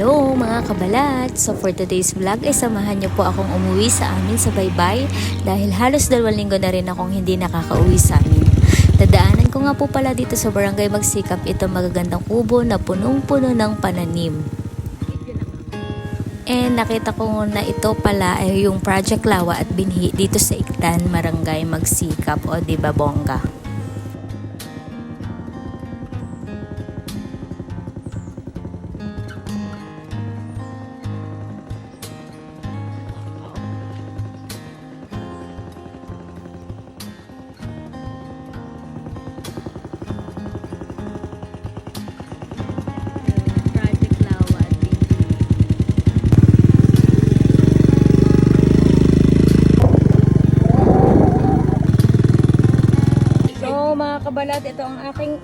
Hello mga kabalat! So for today's vlog ay samahan niyo po akong umuwi sa amin sa Baybay dahil halos dalawang linggo na rin akong hindi nakakauwi sa amin. Dadaanan ko nga po pala dito sa barangay Magsikap ito magagandang kubo na punong-puno ng pananim. And nakita ko na ito pala ay yung Project Lawa at Binhi dito sa Iktan, Barangay Magsikap o di ba bongga.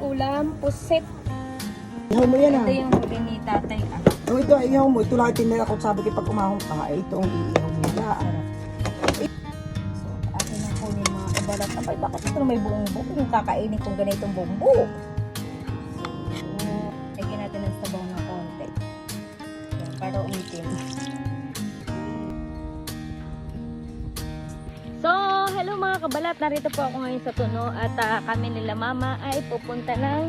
Ulam, pusit. Ihaw mo yan ah. Ito yung huli ni tatay. Ah. Oh, ito, ihaw mo. Ito lang tinira ko sabi ko pag umahong ka, eh, ito ang iihaw mo yan. So, akin ang kunin mga kabalat. Abay, bakit ito may buong buo? Kung kakainin kong ganitong buong buo. Mga kabalat. Narito po ako ngayon sa Tuno at ah, kami nila mama ay pupunta ng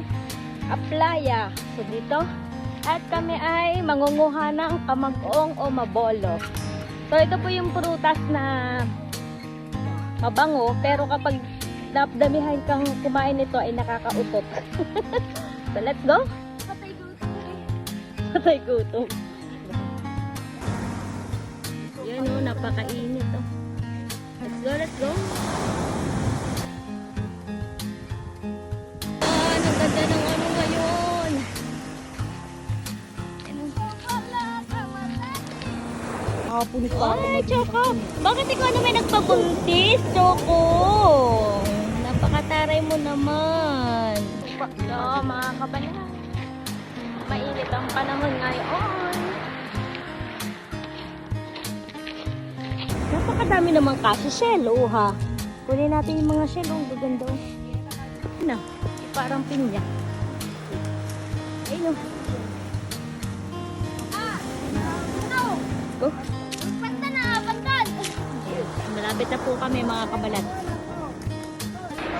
Aplaya. So, dito. At kami ay mangunguha ng kamag-ong o mabolo. So, ito po yung prutas na mabango. Pero kapag napdamihan kang kumain nito ay nakakautot. so, let's go. Patay gutom. Patay gutom. Yan o, napakainit o. Let's go, let's go. Ah, ang ganda ng ano ngayon. Nakapunit pa ako. Ay, Choco! Bakit ikaw naman nagpabuntis, Choco? Napakataray mo naman. So, mga kabalan, mainit ang panahon ngayon. Napakadami naman kasi shell, oh, ha? Kunin natin yung mga shell, oh, gaganda. oh. Ano? Parang pinya. Ayun, oh. Go. Malapit na po kami mga kabalat.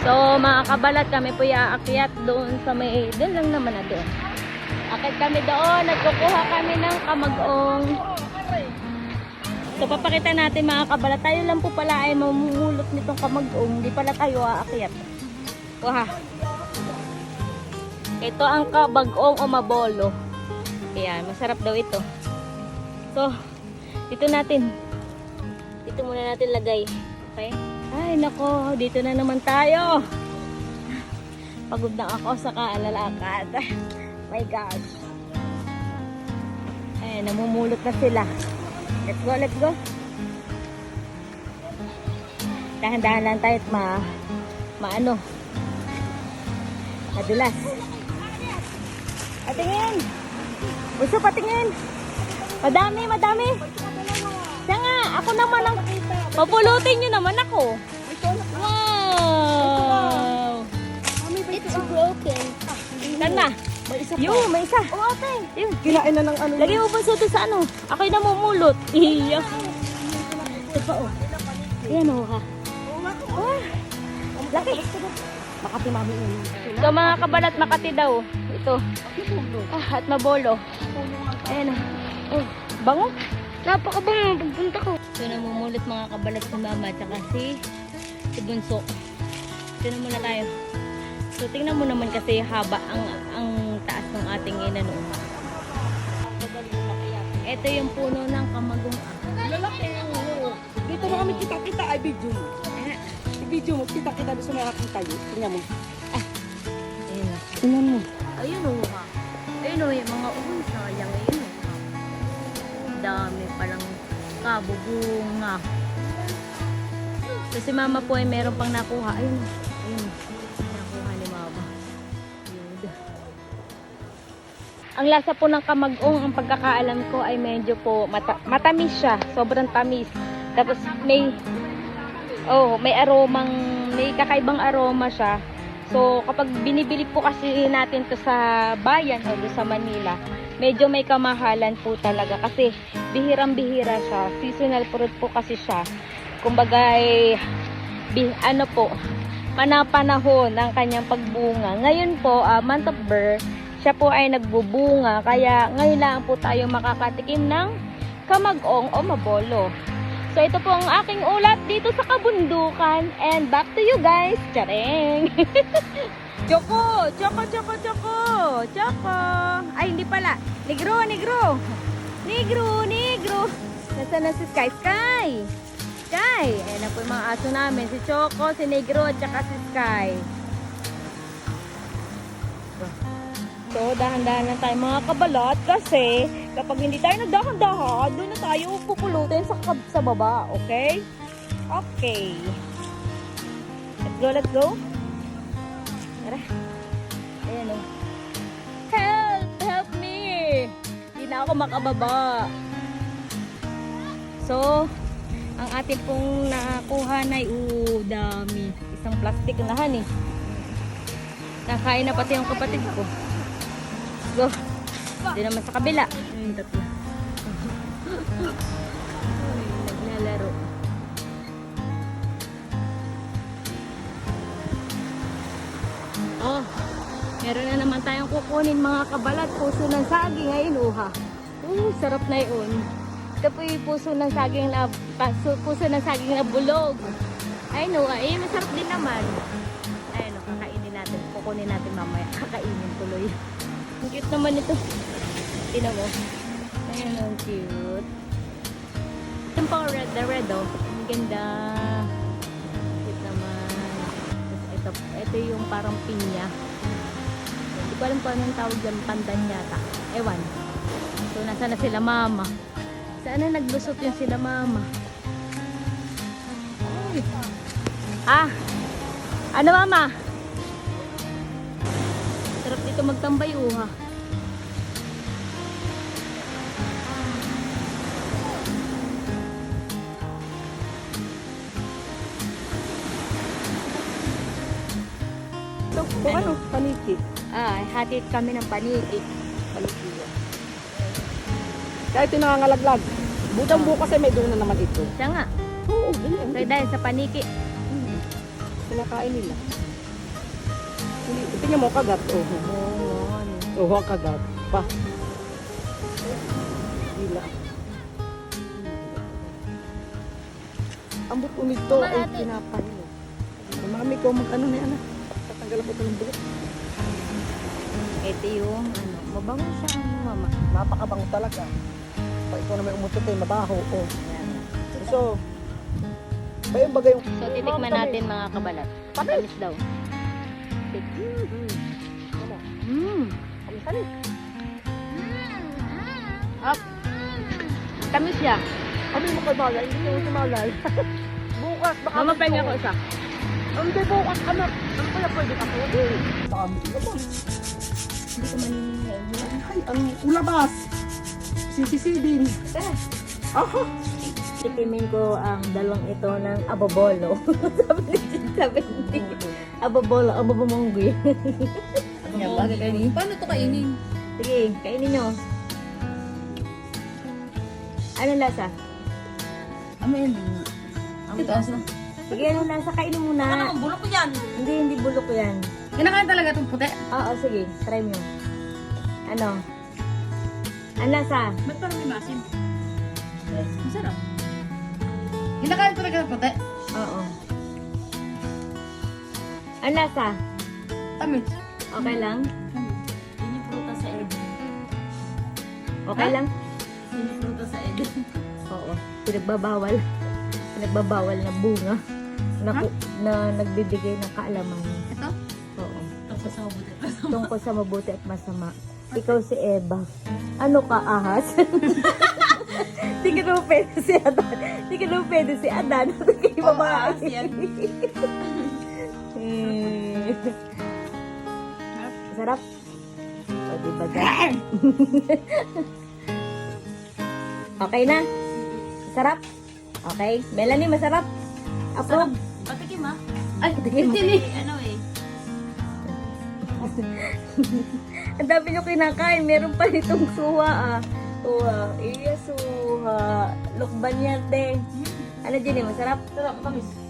So mga kabalat kami po aakyat doon sa may, doon lang naman na doon. Akit kami doon, nagkukuha kami ng kamag-ong. So papakita natin mga kabalat, tayo lang po pala ay mamumulot nitong kamag-ong, hindi pala tayo aakyat. Kuha. Ito ang kabag-ong o mabolo. Ayan, masarap daw ito. So, dito natin. Dito muna natin lagay. Okay? Ay, nako. Dito na naman tayo. Pagod na ako sa kaalalakad. My gosh. Ay, namumulot na sila. Let's go, let's go. Dahan-dahan lang tayo at ma... Maano. Madulas. Patingin! Gusto patingin! Madami, madami! Siya nga, ako naman ang... Papulutin nyo naman ako. Wow! It's broken. Saan na? May isa Yun, may isa. Open. Yun. Kinain na ng ano. Lagay mo pa sa ito sa ano. Ako'y namumulot. Iya. Ito pa oh. Ayan oh ha. Ah, laki. Makati mami yun. So mga kabalat makati daw. Ito. Ah, at mabolo. Ayan oh. Oh, bango. Napakabango pagpunta ko. So namumulot mga kabalat si mama at saka si, si Bunso. Ito na muna tayo. So tingnan mo naman kasi haba ang ang taas ng ating inano. Ito yung puno ng kamagong Lalaki ano. Dito na kami kita-kita. Ay, video mo. I-video mo. Kita-kita sa may aking tayo. Tingnan mo. Ayun. Tingnan mo. Ayun o ha. Ayun o, yung mga uy, sayang ayun o. Dami palang kabubunga. So si mama po ay meron pang nakuha. Ayun o. Ang lasa po ng kamag-ong, ang pagkakaalam ko ay medyo po mata- matamis siya. Sobrang tamis. Tapos may oh, may aromang may kakaibang aroma siya. So, kapag binibili po kasi natin to sa bayan o sa Manila, medyo may kamahalan po talaga kasi bihirang-bihira siya. Seasonal fruit po kasi siya. Kumbaga ay bi, ano po, panapanahon ng kanyang pagbunga. Ngayon po, ah, month of birth, siya po ay nagbubunga. Kaya ngayon lang po tayo makakatikim ng kamagong o mabolo. So ito po ang aking ulat dito sa kabundukan. And back to you guys. Charing! Choco! Choco, choco, choco! Choco! Ay, hindi pala. Negro, negro! Negro, negro! Nasaan na si Sky? Sky! Sky! Ayan na po yung mga aso namin. Si Choco, si Negro, at saka si Sky. So, dahan-dahan lang tayo mga kabalot kasi kapag hindi tayo nagdahan-dahan, doon na tayo pupulutin sa, sa baba. Okay? Okay. Let's go, let's go. Tara. Ayan o. Help! Help me! Hindi na ako makababa. So, ang atin pong nakuha na uh, dami. Isang plastic na han eh. Nakain na pati ang kapatid ko. Go. Hindi naman sa kabila. Ayun, tatlo. Naglalaro. Oh, meron na naman tayong kukunin mga kabalat. Puso ng saging. Ayun, uha. Uh, sarap na yun. Ito po yung puso ng saging na, paso, puso ng saging na bulog. Ayun, uha. Eh, masarap din naman. Ayun, kakainin natin. Kukunin natin mamaya. Kakainin tuloy. Ang cute naman ito. Tingnan mo. Ayun, ang cute. Ito po, red, the red, oh. Ang ganda. Cute naman. Ito, ito yung parang pinya. Hindi ko alam kung anong tawag dyan. Pandan yata. Ewan. So, nasa na sila mama. Saan na naglusot yung sila mama? Ay. Ah! Ano mama? Dito magtambay uha. So, kung ano, paniki. Ah, hatid kami ng paniki. Paniki. Kahit yung nangangalaglag. Budang bukas ay may doon na naman ito. Siya nga. Oo, ganyan. So, dahil sa paniki. Kinakain nila. Tingnan mo kagat. Oh, Oo. oh, kagat. Pa. Gila. Ang buto nito ay pinapay. Mami ko mag-ano na yan. ah. Tatanggal ako ng buhok. Ito yung, ano, mabango siya, ano, mama. Napakabango talaga. Pag ikaw na may umutot eh, mabaho. Oh. So, ba yung bagay yung... So, titikman natin mga kabalat. Patamis daw. Ano? Mm. Kami sali. Up. Tamis siya. Kami mo kay Malay, hindi mo si Malay. bukas, baka... Mama, gusto pengen ko. ko isa. Hindi, bukas, anak. Ano kaya pwede ka po? Eh. Ano ba? Hindi ko maninihin. Ay, ang ulabas. Sisisidin. Tara. Aha. Tikimin ko ang dalawang ito ng abobolo. Sabi ni Chin 70. Abobolo, abobomonggi. Paano to kainin? Sige, kainin nyo. Ano lasa? Ano yun? Ang taas na. Sige, ano lasa? Kainin muna. Ang bulok ko yan. Hindi, hindi bulok yan. Kinakain talaga itong puti. Oo, sige. Try mo. Ano? Ano lasa? Ba't parang may masin? Masarap. Kinakain talaga ng puti. Oo. Ano lasa? Tamis. Okay lang? Pinipruta sa ed. Okay Ha? lang? Pinipruta sa ed. Oo. Pinagbabawal. Pinagbabawal na bunga. Na, na nagbibigay ng kaalaman. Ito? Oo. Tapos sa mabuti. Tungkol sa mabuti at masama. Ikaw si Eva. Ano ka, ahas? Di ka naman pwede si Adan. Di ka naman pwede si Adan. Kay babae. ahas yan. Eh. Sarap. O, diba dyan? okay na? Sarap? Okay. Melanie, masarap? Approve? Patikim ha? Ay, mo. Hindi Ano eh. Ang dami nyo kinakain. Meron pa itong suha ah. Suha. Iya suha. Lukban yan, te. Ano din eh, masarap? Sarap, kamis.